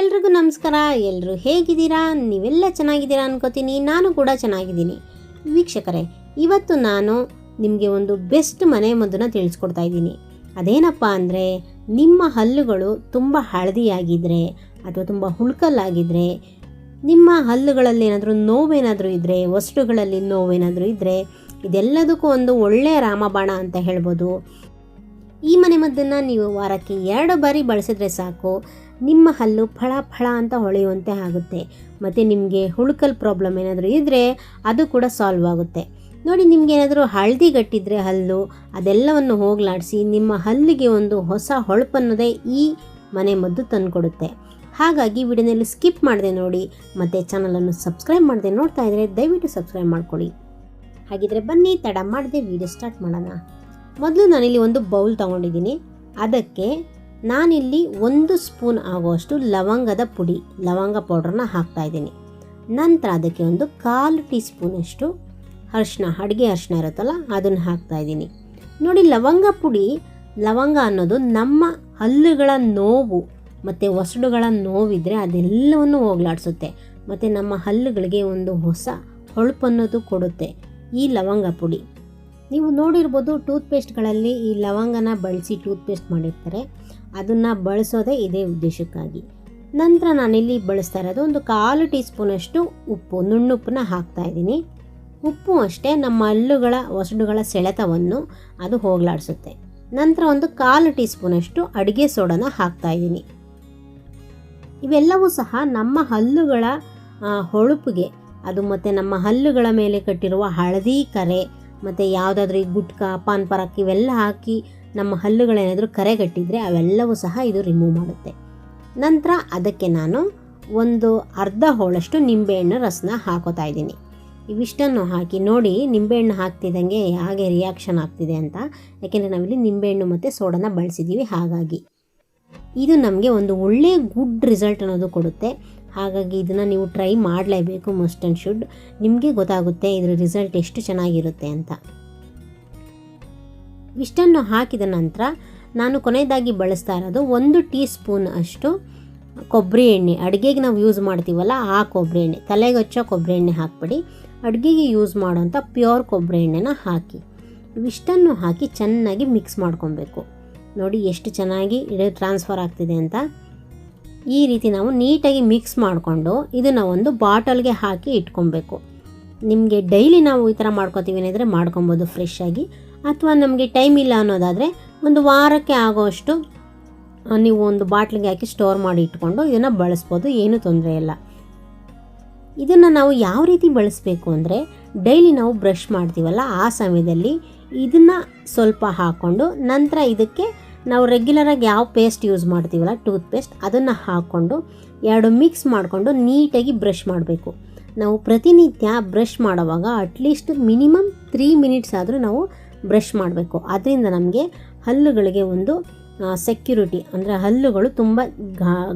ಎಲ್ರಿಗೂ ನಮಸ್ಕಾರ ಎಲ್ಲರೂ ಹೇಗಿದ್ದೀರಾ? ನೀವೆಲ್ಲ ಚೆನ್ನಾಗಿದ್ದೀರಾ ಅನ್ಕೋತೀನಿ, ನಾನು ಕೂಡ ಚೆನ್ನಾಗಿದ್ದೀನಿ. ವೀಕ್ಷಕರೇ, ಇವತ್ತು ನಾನು ನಿಮಗೆ ಒಂದು ಬೆಸ್ಟ್ ಮನೆ ಮದ್ದನ್ನು ತಿಳಿಸ್ಕೊಡ್ತಾ ಇದ್ದೀನಿ. ಅದೇನಪ್ಪ ಅಂದರೆ, ನಿಮ್ಮ ಹಲ್ಲುಗಳು ತುಂಬ ಹಳದಿಯಾಗಿದ್ದರೆ ಅಥವಾ ತುಂಬ ಹುಳ್ಕಲ್ಲಾಗಿದ್ದರೆ ನಿಮ್ಮ ಹಲ್ಲುಗಳಲ್ಲಿ ಏನಾದರೂ ನೋವೇನಾದರೂ ಇದ್ದರೆ ವಸ್ತುಗಳಲ್ಲಿ ನೋವೇನಾದರೂ ಇದ್ದರೆ ಇದೆಲ್ಲದಕ್ಕೂ ಒಂದು ಒಳ್ಳೆಯ ರಾಮಬಾಣ ಅಂತ ಹೇಳ್ಬೋದು. ಈ ಮನೆ ಮದ್ದನ್ನು ನೀವು ವಾರಕ್ಕೆ ಎರಡು ಬಾರಿ ಬಳಸಿದ್ರೆ ಸಾಕು. ನಿಮ್ಮ ಹಲ್ಲು ಫಳ ಫಳ ಅಂತ ಹೊಳೆಯುವಂತೆ ಆಗುತ್ತೆ. ಮತ್ತು ನಿಮಗೆ ಹುಳುಕಲ್ ಪ್ರಾಬ್ಲಮ್ ಏನಾದರೂ ಇದ್ದರೆ ಅದು ಕೂಡ ಸಾಲ್ವ್ ಆಗುತ್ತೆ. ನೋಡಿ, ನಿಮ್ಗೆ ಏನಾದರೂ ಹಳದಿ ಗಟ್ಟಿದ್ರೆ ಹಲ್ಲು, ಅದೆಲ್ಲವನ್ನು ಹೋಗಲಾಡಿಸಿ ನಿಮ್ಮ ಹಲ್ಲಿಗೆ ಒಂದು ಹೊಸ ಹೊಳಪನ್ನೋದೇ ಈ ಮನೆ ಮದ್ದು ತಂದುಕೊಡುತ್ತೆ. ಹಾಗಾಗಿ ವಿಡಿಯೋನಲ್ಲಿ ಸ್ಕಿಪ್ ಮಾಡಿದೆ ನೋಡಿ, ಮತ್ತು ಚಾನಲನ್ನು ಸಬ್ಸ್ಕ್ರೈಬ್ ಮಾಡದೆ ನೋಡ್ತಾ ಇದ್ದರೆ ದಯವಿಟ್ಟು ಸಬ್ಸ್ಕ್ರೈಬ್ ಮಾಡ್ಕೊಳ್ಳಿ. ಹಾಗಿದ್ರೆ ಬನ್ನಿ, ತಡ ಮಾಡದೆ ವಿಡಿಯೋ ಸ್ಟಾರ್ಟ್ ಮಾಡೋಣ. ಮೊದಲು ನಾನಿಲ್ಲಿ ಒಂದು ಬೌಲ್ ತೊಗೊಂಡಿದ್ದೀನಿ. ಅದಕ್ಕೆ ನಾನಿಲ್ಲಿ ಒಂದು ಸ್ಪೂನ್ ಆಗುವಷ್ಟು ಲವಂಗದ ಪುಡಿ, ಲವಂಗ ಪೌಡ್ರನ್ನ ಹಾಕ್ತಾ ಇದ್ದೀನಿ. ನಂತರ ಅದಕ್ಕೆ ಒಂದು ಕಾಲು ಟೀ ಸ್ಪೂನಷ್ಟು ಅರಿಶಿನ ಅಡುಗೆ ಅರಿಶಿನ ಇರುತ್ತಲ್ಲ, ಅದನ್ನು ಹಾಕ್ತಾ ಇದ್ದೀನಿ. ನೋಡಿ, ಲವಂಗ ಪುಡಿ, ಲವಂಗ ಅನ್ನೋದು ನಮ್ಮ ಹಲ್ಲುಗಳ ನೋವು, ಮತ್ತು ಒಸಡುಗಳ ನೋವಿದ್ರೆ ಅದೆಲ್ಲವನ್ನು ಹೋಗ್ಲಾಡಿಸುತ್ತೆ. ಮತ್ತು ನಮ್ಮ ಹಲ್ಲುಗಳಿಗೆ ಒಂದು ಹೊಸ ಹೊಳಪನ್ನೋದು ಕೊಡುತ್ತೆ ಈ ಲವಂಗ ಪುಡಿ. ನೀವು ನೋಡಿರ್ಬೋದು ಟೂತ್ಪೇಸ್ಟ್ಗಳಲ್ಲಿ ಈ ಲವಂಗನ ಬಳಸಿ ಟೂತ್ಪೇಸ್ಟ್ ಮಾಡಿರ್ತಾರೆ. ಅದನ್ನು ಬಳಸೋದೇ ಇದೇ ಉದ್ದೇಶಕ್ಕಾಗಿ. ನಂತರ ನಾನಿಲ್ಲಿ ಬಳಸ್ತಾ ಇರೋದು ಒಂದು ಕಾಲು ಟೀ ಸ್ಪೂನಷ್ಟು ಉಪ್ಪು, ನುಣ್ಣುಪ್ಪನ್ನ ಹಾಕ್ತಾ ಇದ್ದೀನಿ. ಉಪ್ಪು ಅಷ್ಟೇ, ನಮ್ಮ ಹಲ್ಲುಗಳ, ಒಸಡುಗಳ ಸೆಳೆತವನ್ನು ಅದು ಹೋಗಲಾಡಿಸುತ್ತೆ. ನಂತರ ಒಂದು ಕಾಲು ಟೀ ಸ್ಪೂನಷ್ಟು ಅಡುಗೆ ಸೋಡನ ಹಾಕ್ತಾ ಇದ್ದೀನಿ. ಇವೆಲ್ಲವೂ ಸಹ ನಮ್ಮ ಹಲ್ಲುಗಳ ಹೊಳಪಿಗೆ, ಅದು ಮತ್ತು ನಮ್ಮ ಹಲ್ಲುಗಳ ಮೇಲೆ ಕಟ್ಟಿರುವ ಹಳದಿ, ಕರೆ ಮತ್ತು ಯಾವುದಾದ್ರೂ ಈ ಗುಟ್ಕಾ, ಪಾನ್ ಪರಾಕ್ ಇವೆಲ್ಲ ಹಾಕಿ ನಮ್ಮ ಹಲ್ಲುಗಳೇನಾದರೂ ಕರೆಗಟ್ಟಿದರೆ ಅವೆಲ್ಲವೂ ಸಹ ಇದು ರಿಮೂವ್ ಮಾಡುತ್ತೆ. ನಂತರ ಅದಕ್ಕೆ ನಾನು ಒಂದು ಅರ್ಧ ಹೋಳಷ್ಟು ನಿಂಬೆಹಣ್ಣು ರಸನ ಹಾಕೋತಾ ಇದ್ದೀನಿ. ಇವಿಷ್ಟನ್ನು ಹಾಕಿ ನೋಡಿ ನಿಂಬೆಹಣ್ಣು ಹಾಕ್ತಿದ್ದಂಗೆ ಹೇಗೆ ರಿಯಾಕ್ಷನ್ ಆಗ್ತಿದೆ ಅಂತ. ಯಾಕೆಂದರೆ ನಾವಿಲ್ಲಿ ನಿಂಬೆಹಣ್ಣು ಮತ್ತು ಸೋಡನ ಬಳಸಿದ್ದೀವಿ ಹಾಗಾಗಿ. ಇದು ನಮಗೆ ಒಂದು ಒಳ್ಳೆಯ ಗುಡ್ ರಿಸಲ್ಟ್ ಅನ್ನೋದು ಕೊಡುತ್ತೆ. ಹಾಗಾಗಿ ಇದನ್ನು ನೀವು ಟ್ರೈ ಮಾಡಲೇಬೇಕು ಮಸ್ಟ್ ಆ್ಯಂಡ್ ಶುಡ್ ನಿಮಗೆ ಗೊತ್ತಾಗುತ್ತೆ ಇದರ ರಿಸಲ್ಟ್ ಎಷ್ಟು ಚೆನ್ನಾಗಿರುತ್ತೆ ಅಂತ. ಇಷ್ಟನ್ನು ಹಾಕಿದ ನಂತರ ನಾನು ಕೊನೆಯದಾಗಿ ಬಳಸ್ತಾ ಇರೋದು ಒಂದು ಟೀ ಸ್ಪೂನ್ ಅಷ್ಟು ಕೊಬ್ಬರಿ ಎಣ್ಣೆ. ಅಡುಗೆಗೆ ನಾವು ಯೂಸ್ ಮಾಡ್ತೀವಲ್ಲ ಆ ಕೊಬ್ಬರಿ ಎಣ್ಣೆ. ತಲೆಗೆ ಹಚ್ಚೋ ಕೊಬ್ಬರಿ ಎಣ್ಣೆ ಹಾಕ್ಬಿಡಿ. ಅಡುಗೆಗೆ ಯೂಸ್ ಮಾಡೋಂಥ ಪ್ಯೂರ್ ಕೊಬ್ಬರಿ ಎಣ್ಣೆನ ಹಾಕಿ. ಇವಿಷ್ಟನ್ನು ಹಾಕಿ ಚೆನ್ನಾಗಿ ಮಿಕ್ಸ್ ಮಾಡ್ಕೊಬೇಕು. ನೋಡಿ ಎಷ್ಟು ಚೆನ್ನಾಗಿ ಇದು ಟ್ರಾನ್ಸ್ಫರ್ ಆಗ್ತಿದೆ ಅಂತ. ಈ ರೀತಿ ನಾವು ನೀಟಾಗಿ ಮಿಕ್ಸ್ ಮಾಡಿಕೊಂಡು ಇದನ್ನು ಒಂದು ಬಾಟಲ್ಗೆ ಹಾಕಿ ಇಟ್ಕೊಬೇಕು. ನಿಮಗೆ ಡೈಲಿ ನಾವು ಈ ಥರ ಮಾಡ್ಕೊತೀವಿ ಅಂದರೆ ಮಾಡ್ಕೊಬೋದು ಫ್ರೆಶ್ ಆಗಿ. ಅಥವಾ ನಮಗೆ ಟೈಮ್ ಇಲ್ಲ ಅನ್ನೋದಾದರೆ ಒಂದು ವಾರಕ್ಕೆ ಆಗೋಷ್ಟು ನೀವು ಒಂದು ಬಾಟ್ಲಿಗೆ ಹಾಕಿ ಸ್ಟೋರ್ ಮಾಡಿ ಇಟ್ಕೊಂಡು ಇದನ್ನು ಬಳಸ್ಬೋದು, ಏನೂ ತೊಂದರೆ ಇಲ್ಲ. ಇದನ್ನು ನಾವು ಯಾವ ರೀತಿ ಬಳಸಬೇಕು ಅಂದರೆ ಡೈಲಿ ನಾವು ಬ್ರಷ್ ಮಾಡ್ತೀವಲ್ಲ, ಆ ಸಮಯದಲ್ಲಿ ಇದನ್ನು ಸ್ವಲ್ಪ ಹಾಕ್ಕೊಂಡು ನಂತರ ಇದಕ್ಕೆ ನಾವು ರೆಗ್ಯುಲರಾಗಿ ಯಾವ ಪೇಸ್ಟ್ ಯೂಸ್ ಮಾಡ್ತೀವಲ್ಲ ಟೂತ್ ಪೇಸ್ಟ್ ಅದನ್ನು ಹಾಕ್ಕೊಂಡು ಎರಡು ಮಿಕ್ಸ್ ಮಾಡಿಕೊಂಡು ನೀಟಾಗಿ ಬ್ರಷ್ ಮಾಡಬೇಕು. ನಾವು ಪ್ರತಿನಿತ್ಯ ಬ್ರಷ್ ಮಾಡುವಾಗ ಅಟ್ಲೀಸ್ಟ್ ಮಿನಿಮಮ್ ತ್ರೀ ಮಿನಿಟ್ಸ್ ಆದರೂ ನಾವು ಬ್ರಷ್ ಮಾಡಬೇಕು. ಅದರಿಂದ ನಮಗೆ ಹಲ್ಲುಗಳಿಗೆ ಒಂದು ಸೆಕ್ಯೂರಿಟಿ ಅಂದರೆ ಹಲ್ಲುಗಳು ತುಂಬ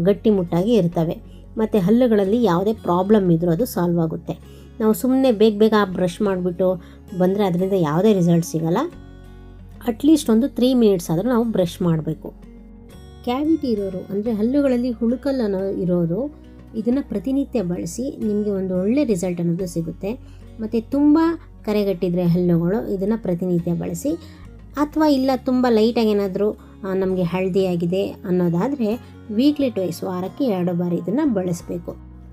ಗಟ್ಟಿಮುಟ್ಟಾಗಿ ಇರ್ತವೆ. ಮತ್ತು ಹಲ್ಲುಗಳಲ್ಲಿ ಯಾವುದೇ ಪ್ರಾಬ್ಲಮ್ ಇದ್ದರೂ ಅದು ಸಾಲ್ವ್ ಆಗುತ್ತೆ. ನಾವು ಸುಮ್ಮನೆ ಬೇಗ ಬೇಗ ಬ್ರಷ್ ಮಾಡಿಬಿಟ್ಟು ಬಂದರೆ ಅದರಿಂದ ಯಾವುದೇ ರಿಸಲ್ಟ್ ಸಿಗಲ್ಲ. ಅಟ್ಲೀಸ್ಟ್ ಒಂದು ತ್ರೀ ಮಿನಿಟ್ಸ್ ಆದರೂ ನಾವು ಬ್ರಷ್ ಮಾಡಬೇಕು. ಕ್ಯಾವಿಟಿ ಇರೋರು, ಅಂದರೆ ಹಲ್ಲುಗಳಲ್ಲಿ ಹುಳುಕಲ್ಲು ಅನ್ನೋ ಇರೋರು, ಇದನ್ನು ಪ್ರತಿನಿತ್ಯ ಬಳಸಿ ನಿಮಗೆ ಒಂದು ಒಳ್ಳೆ ರಿಸಲ್ಟ್ ಅನ್ನೋದು ಸಿಗುತ್ತೆ. ಮತ್ತು ತುಂಬ ಕರೆಗಟ್ಟಿದ್ರೆ ಹಲ್ಲುಗಳು, ಇದನ್ನು ಪ್ರತಿನಿತ್ಯ ಬಳಸಿ. ಅಥವಾ ಇಲ್ಲ ತುಂಬ ಲೈಟಾಗಿ ಏನಾದರೂ ನಮಗೆ ಹಳದಿಯಾಗಿದೆ ಅನ್ನೋದಾದರೆ ವೀಕ್ಲಿ ಟ್ವೈಸ್ ವಾರಕ್ಕೆ ಎರಡು ಬಾರಿ ಇದನ್ನು ಬಳಸಬೇಕು.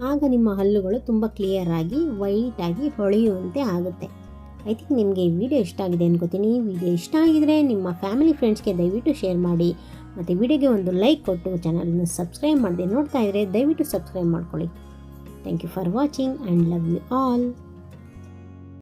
ಆಗ ನಿಮ್ಮ ಹಲ್ಲುಗಳು ತುಂಬ ಕ್ಲಿಯರ್ ಆಗಿ ವೈಟಾಗಿ ಹೊಳೆಯುವಂತೆ ಆಗುತ್ತೆ. ಐ ಥಿಂಕ್ ನಿಮಗೆ ಈ ವಿಡಿಯೋ ಇಷ್ಟ ಆಗಿದೆ ಅನ್ಕೋತೀನಿ. ವಿಡಿಯೋ ಇಷ್ಟ ಆಗಿದ್ರೆ ನಿಮ್ಮ ಫ್ಯಾಮಿಲಿ ಫ್ರೆಂಡ್ಸ್ಗೆ ದಯವಿಟ್ಟು ಶೇರ್ ಮಾಡಿ. ಮತ್ತು ವಿಡಿಯೋಗೆ ಒಂದು ಲೈಕ್ ಕೊಟ್ಟು ಚಾನಲನ್ನು ಸಬ್ಸ್ಕ್ರೈಬ್ ಮಾಡಿದೆ ನೋಡ್ತಾ ಇದ್ದರೆ ದಯವಿಟ್ಟು ಸಬ್ಸ್ಕ್ರೈಬ್ ಮಾಡ್ಕೊಳ್ಳಿ. Thank you for watching and love you all